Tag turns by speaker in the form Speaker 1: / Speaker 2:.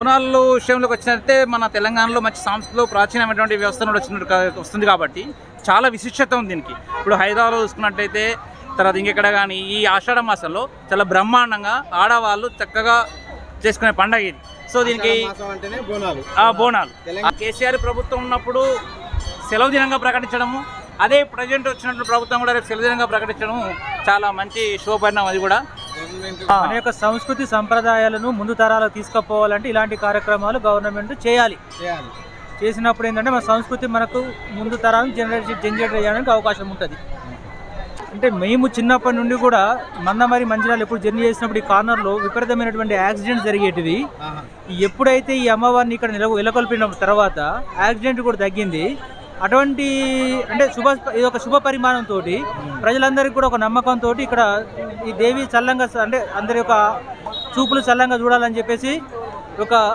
Speaker 1: బోనాలు విషయంలోకి వచ్చినట్టే మన తెలంగాణలో మంచి సంస్థలో ప్రాచీనమైనటువంటి వ్యవస్థ నుండి వచ్చినట్టు వస్తుంది కాబట్టి చాలా విశిష్టత ఉంది దీనికి. ఇప్పుడు హైదరాబాద్లో చూసుకున్నట్టయితే తర్వాత ఇంకెక్కడ కానీ ఈ ఆషాఢ మాసంలో చాలా బ్రహ్మాండంగా ఆడవాళ్ళు చక్కగా చేసుకునే పండగ ఇది. సో దీనికి
Speaker 2: బోనాలు.
Speaker 1: కేసీఆర్ ప్రభుత్వం ఉన్నప్పుడు సెలవు దినంగా ప్రకటించడము అదే ప్రజెంట్ వచ్చినట్టు ప్రభుత్వం కూడా రేపు సెలవు దినంగా ప్రకటించడం చాలా మంచి శుభపరిణామం అది కూడా.
Speaker 3: యొక్క సంస్కృతి సంప్రదాయాలను ముందు తరాలకు తీసుకుపోవాలంటే ఇలాంటి కార్యక్రమాలు గవర్నమెంట్ చేయాలి.
Speaker 2: చేయాలి.
Speaker 3: చేసినప్పుడు ఏంటంటే మన సంస్కృతి మనకు ముందు తరాలను జనరేట్ జనరేట్ చేయడానికి అవకాశం ఉంటుంది. అంటే మేము చిన్నప్పటి నుండి కూడా మందమరి మంచిర్యాల ఎప్పుడు జర్నీ చేసినప్పుడు ఈ కార్నర్లో విపరీతమైనటువంటి యాక్సిడెంట్స్ జరిగేటివి. ఎప్పుడైతే ఈ అమ్మవారిని ఇక్కడ నిల నెలకొల్పిన తర్వాత యాక్సిడెంట్ కూడా తగ్గింది. అటువంటి అంటే శుభ ఇది ఒక శుభ పరిమాణంతో ప్రజలందరికీ కూడా ఒక నమ్మకంతో ఇక్కడ ఈ దేవి చల్లంగా అంటే అందరి యొక్క చూపులు చల్లంగా చూడాలని చెప్పేసి ఒక